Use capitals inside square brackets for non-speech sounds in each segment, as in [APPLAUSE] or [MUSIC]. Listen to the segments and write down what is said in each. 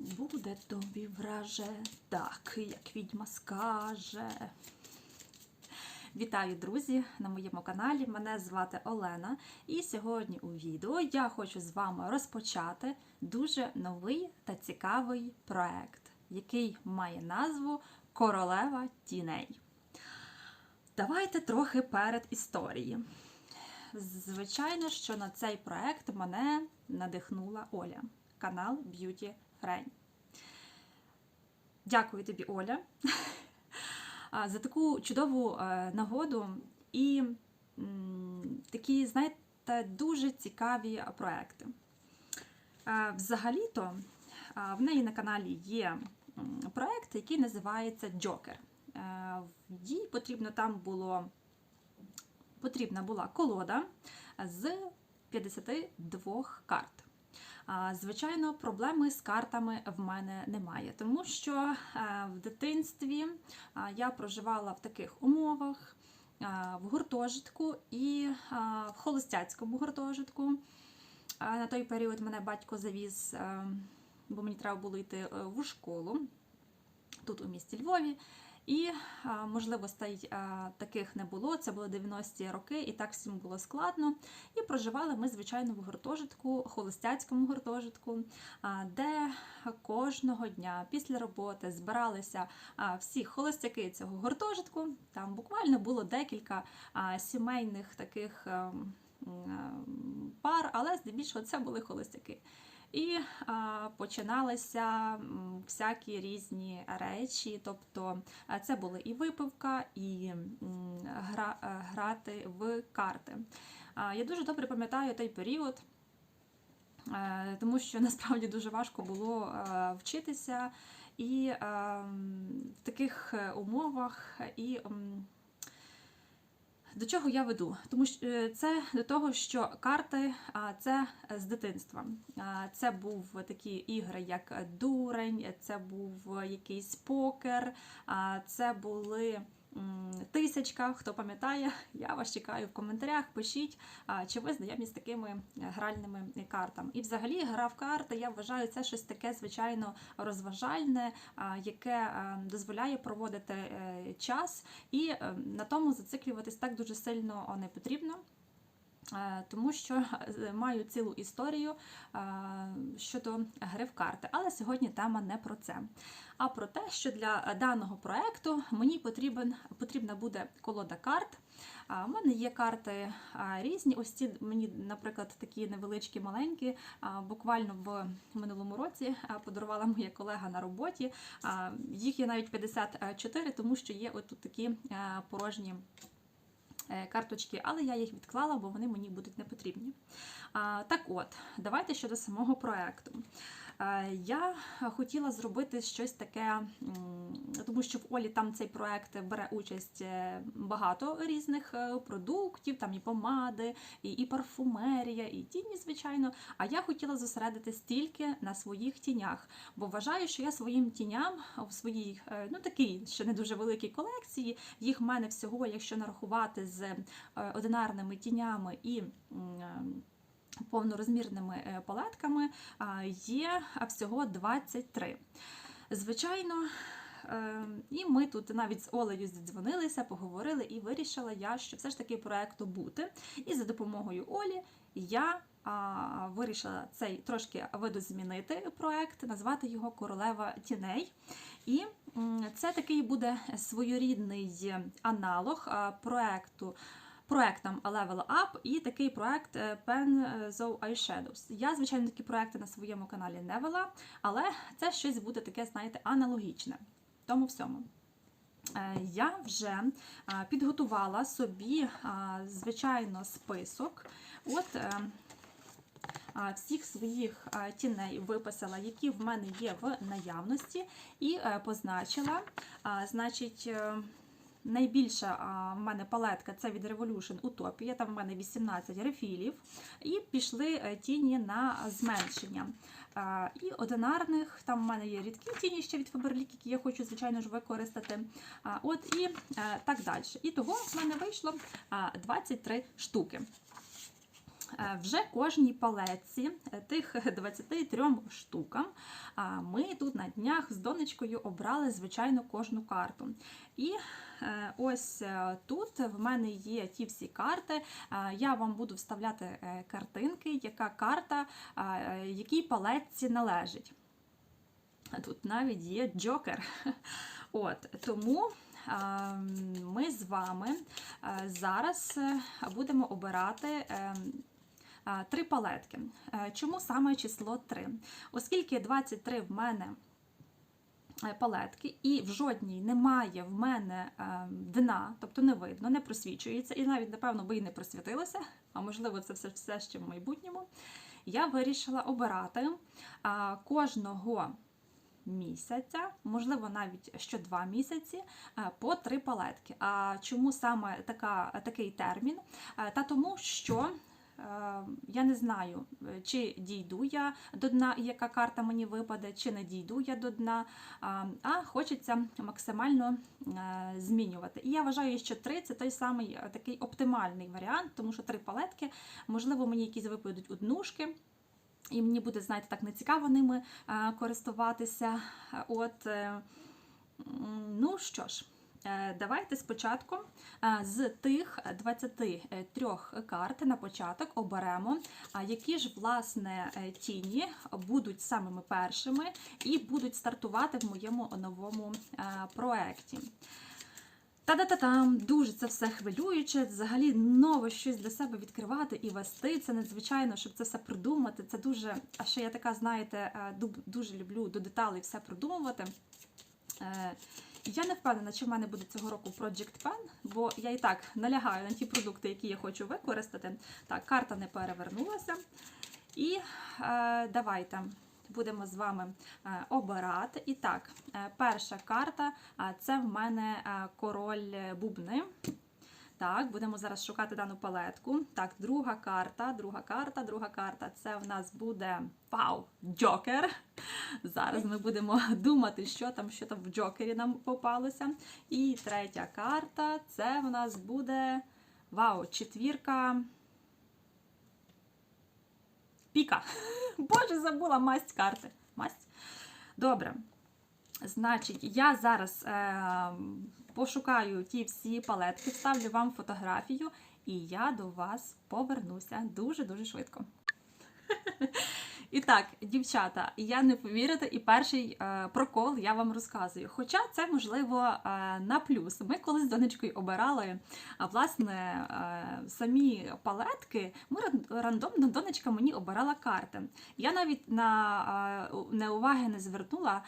Буде тобі враже, так, як відьма скаже. Вітаю, друзі, на моєму каналі. Мене звати Олена. І сьогодні у відео я хочу з вами розпочати дуже новий та цікавий проект, який має назву Королева тіней. Давайте трохи перед історії. Звичайно, що на цей проект мене надихнула Оля, канал Beauty Friend. Дякую тобі, Оля, [LAUGHS] за таку чудову е, нагоду і такі, знаєте, дуже цікаві проекти. Е, Взагалі-то в неї на каналі є проект, який називається Джокер. Е, Їй потрібно там було потрібна була колода з 52 карт. Звичайно, проблеми з картами в мене немає, тому що е, в дитинстві я проживала в таких умовах в гуртожитку і в холостяцькому гуртожитку. На той період мене батько завіз, е, бо мені треба було йти е, в школу тут у місті Львові. І можливостей таких не було. Це були 90-ті роки, і так всім було складно. І проживали ми, звичайно, в гуртожитку, холостяцькому гуртожитку, де кожного дня після роботи збиралися всі холостяки цього гуртожитку. Там буквально було декілька сімейних таких пар, але здебільшого це були холостяки. І починалися всякі різні речі. Тобто це були і випивка, і гра, е, грати в карти. Я дуже добре пам'ятаю той період, е, тому що [LAUGHS] насправді дуже важко було е, вчитися і е, в таких умовах. і до чого я веду? Тому що е, це до того, що карти це з дитинства. Це був такі ігри, як дурень, це був якийсь покер, це були. Тисячка, хто пам'ятає, я вас чекаю в коментарях. Пишіть, чи ви знайомі з такими гральними картами. І взагалі гра в карти, я вважаю, це щось таке, звичайно, розважальне, яке дозволяє проводити е, час, і е, на тому зациклюватись так дуже сильно не потрібно. Е, Тому що е, маю цілу історію е, щодо гри в карти. Але сьогодні тема не про це, а про те, що для даного проекту мені потрібен, потрібна буде колода карт. А, У мене є карти різні. Ось ці мені, наприклад, такі невеличкі, маленькі. Буквально в минулому році подарувала моя колега на роботі. Їх є навіть 54, тому що є отут такі порожні карточки, але я їх відклала, бо вони мені будуть не потрібні. Так от, давайте щодо самого проекту. Е, Я хотіла зробити щось таке, тому що в Олі там цей проект бере участь е, багато різних е, продуктів, там і помади, і, і парфумерія, і тіні, звичайно. А я хотіла зосередитись тільки на своїх тінях, бо вважаю, що я своїм тіням в своїй ну такій ще не дуже великій колекції. Їх в мене всього, якщо нарахувати з одинарними тінями і. Повнорозмірними е, палетками є всього 23. Звичайно, е, і ми тут навіть з Олею зідзвонилися, поговорили і вирішила я, що все ж таки проекту бути. І за допомогою Олі я вирішила цей трошки видозмінити проект, назвати його Королева тіней. І це такий буде своєрідний аналог а, проекту проектам Level Up і такий проект е, Penzo Eyeshadows. Я, звичайно, такі проекти на своєму каналі не вела, але це щось буде таке, знаєте, аналогічне. Тому всьому. Е, Я вже е, підготувала собі, е, звичайно, список. От е, е, всіх своїх е, тіней виписала, які в мене є в наявності, і е, позначила, е, значить. Найбільша в мене палетка це від Revolution Utopia, там в мене 18 рефілів, і пішли е, тіні на зменшення. І одинарних, там в мене є рідкі тіні ще від Faberlic, які я хочу, звичайно ж, використати. От І е, так далі. І того в мене вийшло 23 штуки. е, вже кожній палетці е, тих 23 штукам ми тут на днях з донечкою обрали звичайно кожну карту. І ось е, тут в мене є ті всі карти. Е, Я вам буду вставляти е, картинки, яка карта е, якій палетці належить. Тут навіть є джокер. [LAUGHS] От, тому е, ми з вами е, зараз е, будемо обирати. е, е, Три палетки. Е, Чому саме число 3? Оскільки 23 в мене е, палетки, і в жодній немає в мене е, дна, тобто не видно, не просвічується, і навіть, напевно, би і не просвітилося, а можливо, це все, все ще в майбутньому. Я вирішила обирати е, кожного місяця, можливо, навіть що два місяці, е, по три палетки. А чому саме така, такий термін? Е, Та тому, що е, я не знаю, е, чи дійду я до дна, яка карта мені випаде, чи не дійду я до дна, а, а хочеться максимально е, змінювати. І я вважаю, що три це той самий е, такий оптимальний варіант, тому що три палетки, можливо, мені якісь випадуть однушки. І мені буде, знаєте, так нецікаво ними е, користуватися. Е, От, е, ну що ж, е, давайте спочатку е, з тих 23 карт на початок оберемо, які ж, власне, е, тіні будуть самими першими і будуть стартувати в моєму новому е, проекті. Та-да-та-там, дуже це все хвилююче. Взагалі нове щось для себе відкривати і вести. Це надзвичайно, щоб це все продумати. Це дуже, а ще я така, знаєте, е, дуже люблю до деталей все продумувати. Я не впевнена, чи в мене буде цього року Project Pen, бо я і так налягаю на ті продукти, які я хочу використати. Так, карта не перевернулася. І е, давайте будемо з вами е, обирати. І так, е, перша карта це в мене е, король бубни. Так, будемо зараз шукати дану палетку. Так, друга карта, друга карта, друга карта. Це в нас буде вау, Джокер. Зараз ми будемо думати, що там, що там в Джокері нам попалося. І третя карта це в нас буде вау, четвірка. Піка. [LAUGHS] Боже, забула масть карти. Масть. Добре. Значить, я зараз е, пошукаю ті всі палетки, вставлю вам фотографію, і я до вас повернуся дуже-дуже швидко. І так, дівчата, я не повірите, і перший е, прокол я вам розказую. Хоча це можливо е, на плюс. Ми колись з донечкою обирали а, власне е, самі палетки. Ми ран- рандомно донечка мені обирала карти. Я навіть на е, у- не звернула,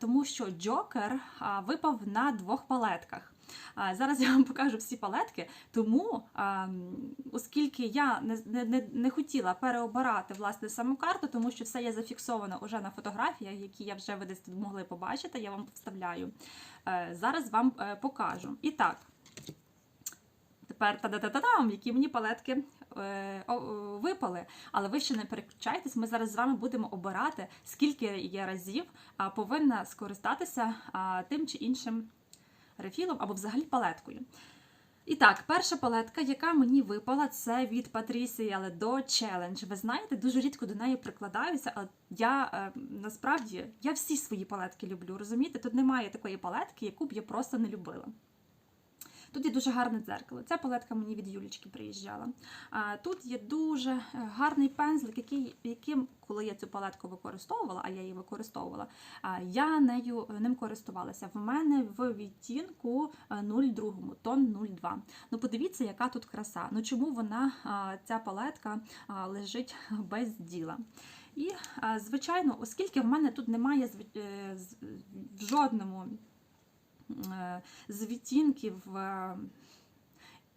тому що Джокер випав на двох палетках. Зараз я вам покажу всі палетки, тому, оскільки я не, не, не, не хотіла переобирати власне саму карту, тому що все є зафіксовано уже на фотографіях, які я вже ви десь могли побачити, я вам вставляю. Е, Зараз вам е, покажу. І так, тепер та-да-та-та-там, які мені палетки е, випали. Але ви ще не переключайтесь, ми зараз з вами будемо обирати, скільки я разів повинна скористатися тим чи іншим рефілом або взагалі палеткою. І так, перша палетка, яка мені випала, це від Patricia Ледо Challenge. Ви знаєте, дуже рідко до неї прикладаюся, але я е, насправді я всі свої палетки люблю. Розумієте? Тут немає такої палетки, яку б я просто не любила. Тут є дуже гарне дзеркало. Ця палетка мені від Юлічки приїжджала. Тут є дуже е, гарний пензлик, який, яким, коли я цю палетку використовувала, а я її використовувала, я нею ним користувалася. В мене в відтінку е, 02, тон 02. Ну подивіться, яка тут краса. Ну чому вона, ця палетка, лежить без діла? І, звичайно, оскільки в мене тут немає е, в жодному е, з відтінків е,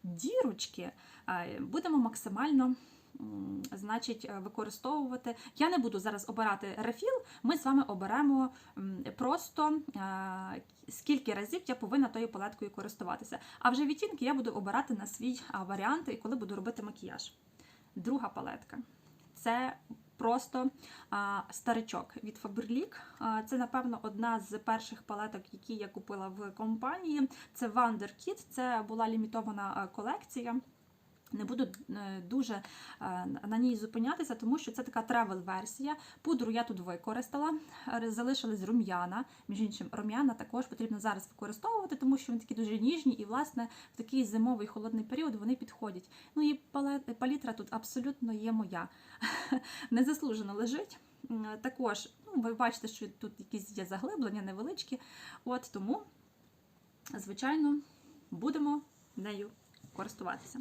дірочки, е, будемо максимально. Значить, е, використовувати. Я не буду зараз обирати рефіл. Ми з вами оберемо просто скільки разів я повинна тою палеткою користуватися. А вже відтінки я буду обирати на свій варіант, коли буду робити макіяж. Друга палетка це просто старичок від Faberlic. Це, напевно, одна з перших палеток, які я купила в компанії. Це Wonder Kid, це була лімітована колекція. Не буду е, дуже е, на ній зупинятися, тому що це така тревел-версія. Пудру я тут використала, Е, залишились рум'яна. Між іншим, рум'яна також потрібно зараз використовувати, тому що вони такі дуже ніжні і, власне, в такий зимовий холодний період вони підходять. Ну і палітра тут абсолютно є моя. [LAUGHS] Незаслужено лежить. Також, ну, ви бачите, що тут якісь є заглиблення невеличкі. От тому, звичайно, будемо нею користуватися.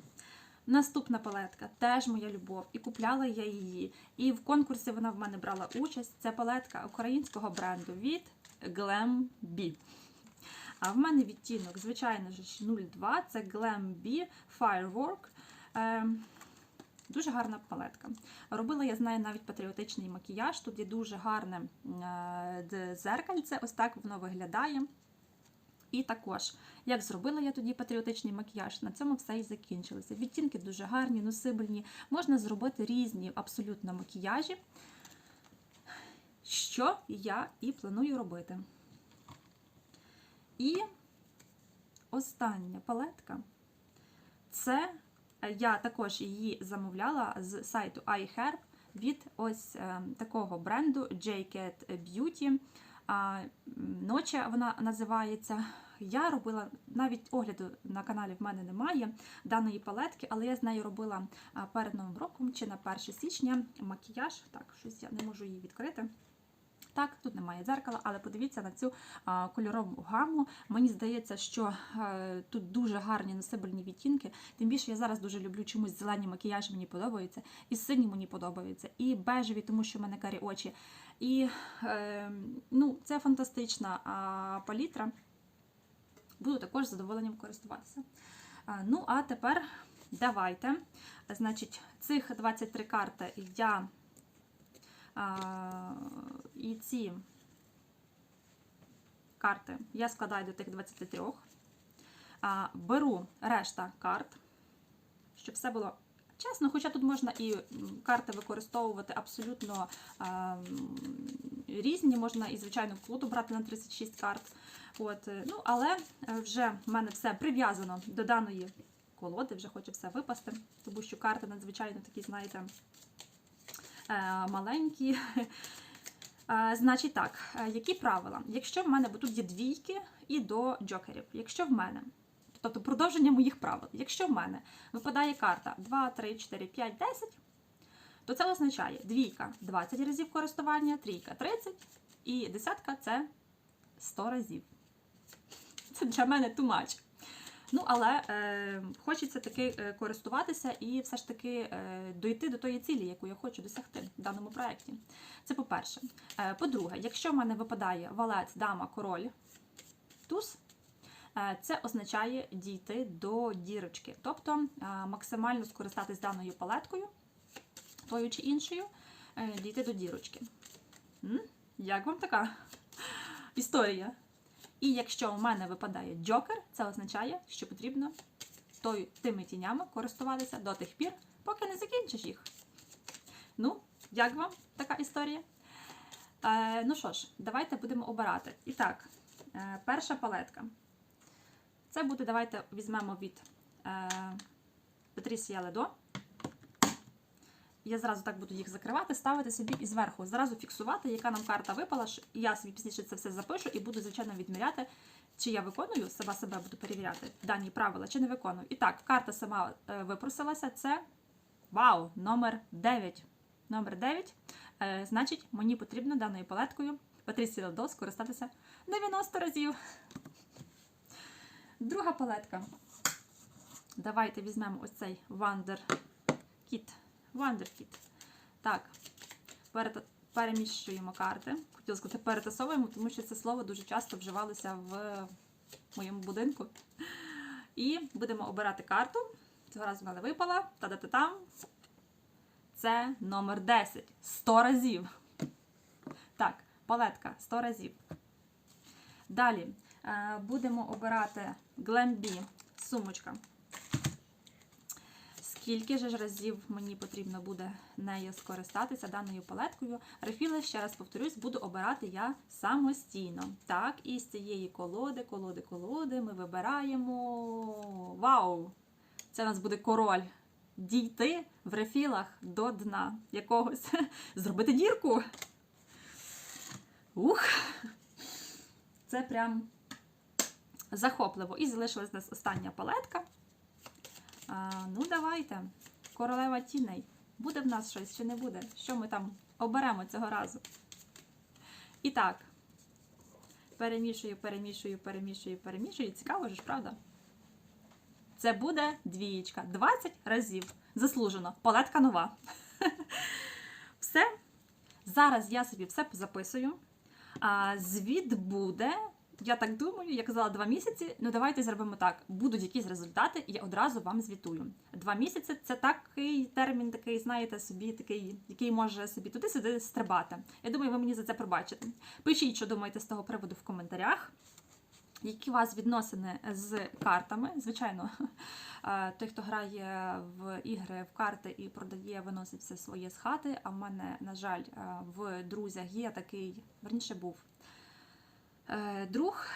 Наступна палетка теж моя любов, і купляла я її. І в конкурсі вона в мене брала участь. Це палетка українського бренду від Glam B. А в мене відтінок, звичайно ж, 02, це Glam B Firework. Е, Дуже гарна палетка. Робила я з нею навіть патріотичний макіяж. Тут є дуже гарне е, дзеркальце, ось так воно виглядає. І також, як зробила я тоді патріотичний макіяж, на цьому все і закінчилося. Відтінки дуже гарні, носибельні. Можна зробити різні абсолютно макіяжі, що я і планую робити. І остання палетка це е, я також її замовляла з сайту iHerb від ось е, такого бренду J-Cat Beauty. Ноча вона називається. Я робила навіть огляду на каналі в мене немає даної палетки, але я з нею робила перед Новим роком чи на 1 січня макіяж. Так, щось я не можу її відкрити. Так, тут немає дзеркала, але подивіться на цю кольорову гаму. Мені здається, що е, тут дуже гарні насибельні відтінки. Тим більше я зараз дуже люблю чомусь зелені макіяжі, мені подобаються, і сині мені подобаються, і бежеві, тому що в мене карі очі. І е, ну, це фантастична палітра. Буду також задоволенням користуватися. Ну, а тепер давайте. Значить, цих 23 карти я і ці карти я складаю до тих 23. А, беру решта карт, щоб все було чесно, хоча тут можна і карти використовувати абсолютно різні, можна і, звичайно, колоду брати на 36 карт. От, е, ну, але е, вже в мене все прив'язано до даної колоди, вже хоче все випасти, тому що карти надзвичайно такі, знаєте, е, маленькі. [LAUGHS] Значить так, які правила? Якщо в мене, бо тут є двійки і до джокерів, якщо в мене, тобто продовження моїх правил, якщо в мене випадає карта 2, 3, 4, 5, 10, то це означає двійка 20 разів користування, трійка 30 і десятка це 100 разів. Це для мене much. Ну, але е, хочеться таки е, користуватися і все ж таки е, дойти до тої цілі, яку я хочу досягти в даному проєкті. Це по-перше. Е, по-друге, якщо в мене випадає валець, дама, король, туз, е, це означає дійти до дірочки, тобто е, максимально скористатись даною палеткою, тою чи іншою, е, дійти до дірочки. Як вам така історія? І якщо у мене випадає джокер, це означає, що потрібно тими тінями користуватися до тих пір, поки не закінчиш їх. Ну, як вам така історія? Е, ну що ж, давайте будемо обирати. І так, е, перша палетка. Це буде, давайте візьмемо від е, Патрісія Ледо. Я зразу так буду їх закривати, ставити собі і зверху, зразу фіксувати, яка нам карта випала. Я собі пізніше це все запишу і буду, звичайно, відміряти, чи я виконую, сама себе буду перевіряти дані правила, чи не виконую. І так, карта сама е, випросилася. Це вау, номер 9. Номер 9. Е, значить, мені потрібно даною палеткою Патрісі Ледо скористатися 90 разів. Друга палетка. Давайте візьмемо ось цей Wonder Kit. Wonder Так, переміщуємо карти. Хотіла сказати, перетасовуємо, тому що це слово дуже часто вживалося в моєму будинку. І будемо обирати карту. Цього разу вона не випала. Та-да-та-там. Це номер 10. 100 разів. Так, палетка 100 разів. Далі е, будемо обирати Glambi сумочка. Скільки ж разів мені потрібно буде нею скористатися даною палеткою? Рефіли, ще раз повторюсь, буду обирати я самостійно. Так, і з цієї колоди, колоди, колоди ми вибираємо. Вау! Це у нас буде король. дійти в рефілах до дна якогось, [LAUGHS] зробити дірку. Ух! Це прям захопливо. І залишилась у нас остання палетка. А, ну, давайте. Королева тіней. Буде в нас щось чи не буде? Що ми там оберемо цього разу? І так. Перемішую, перемішую, перемішую, перемішую. Цікаво ж, правда? Це буде двієчка. 20 разів. Заслужено. Палетка нова. [LAUGHS] Все. Зараз я собі все записую. Звіт буде. Я так думаю, я казала два місяці. Ну давайте зробимо так. Будуть якісь результати, і я одразу вам звітую. Два місяці це такий термін, такий, знаєте, собі такий, який може собі туди-сюди стрибати. Я думаю, ви мені за це пробачите. Пишіть, що думаєте з того приводу в коментарях. Які у вас відносини з картами? Звичайно, [LAUGHS] е, той, хто грає в ігри в карти і продає, виносить все своє з хати. А в мене, на жаль, е, в друзях є такий, верніше був друг,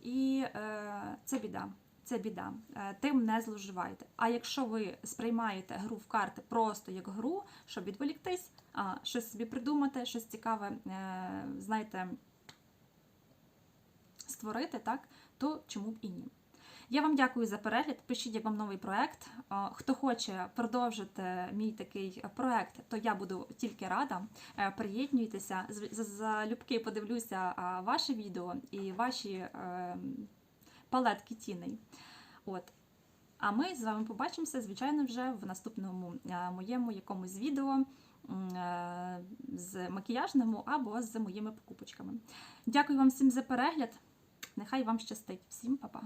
і е, це біда. Це біда. Е, Тим не зловживайте. А якщо ви сприймаєте гру в карти просто як гру, щоб відволіктись, а, щось собі придумати, щось цікаве, е, знаєте, створити, так, то чому б і ні. Я вам дякую за перегляд. Пишіть, як вам новий проект. Хто хоче продовжити мій такий проект, то я буду тільки рада. Е, з- залюбки подивлюся а, ваші відео і ваші е, палетки тіней. От. А ми з вами побачимося, звичайно, вже в наступному е, моєму якомусь відео е, з макіяжному або з моїми покупочками. Дякую вам всім за перегляд. Нехай вам щастить. Всім па-па!